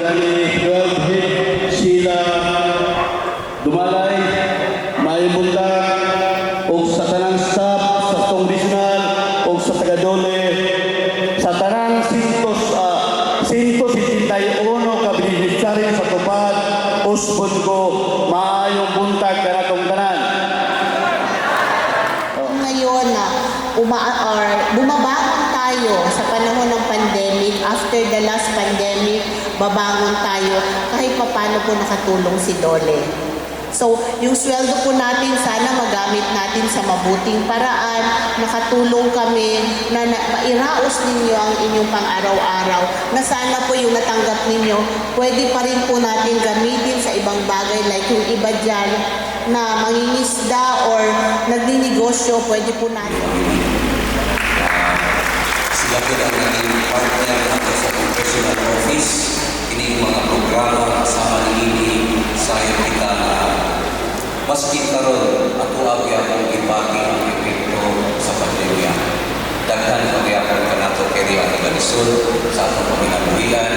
Kani 12 hit sila dumalay o sa tanang sa kongressional o sa tagadole sa tanang sintos uh, 171 ka beneficiary sa tupad usbon ko maayong buntag kanatong tanan ngayon na uma or sa panahon ng pandemic, after the last pandemic, babangon tayo kahit paano po nakatulong si Dole. So, yung sweldo po natin, sana magamit natin sa mabuting paraan. Nakatulong kami na, na mairaos ninyo ang inyong pang-araw-araw. Na sana po yung natanggap ninyo, pwede pa rin po natin gamitin sa ibang bagay like yung iba dyan na mangingisda or nagninegosyo, pwede po natin. Sila po ang naging partner nato sa congressional office. Maski karon ako agi akong ipati ang epekto sa pandemya. Daghan pagi akong kanato keri ang organisasyon sa atong panginabuhian.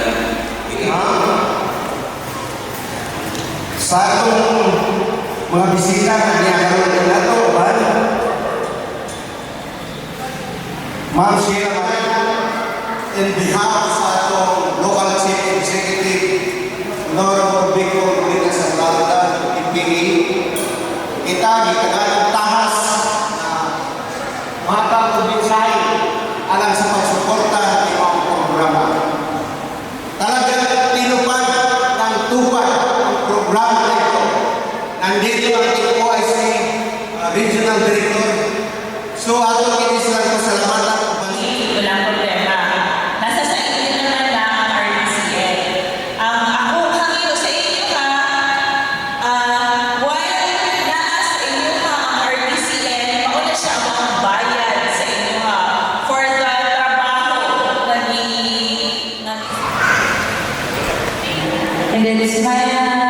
Sa atong mga bisita na niyakaroon na nato, ban? Ma'am Sheila Maria, in behalf chief executive, kita gitagaan tahas na matang probinsay alang sa pagsuporta ng mga programa. Talagang tinupad ng tupad ang programa na ito. Nandito ang OIC uh, Regional Director. So ato And it's my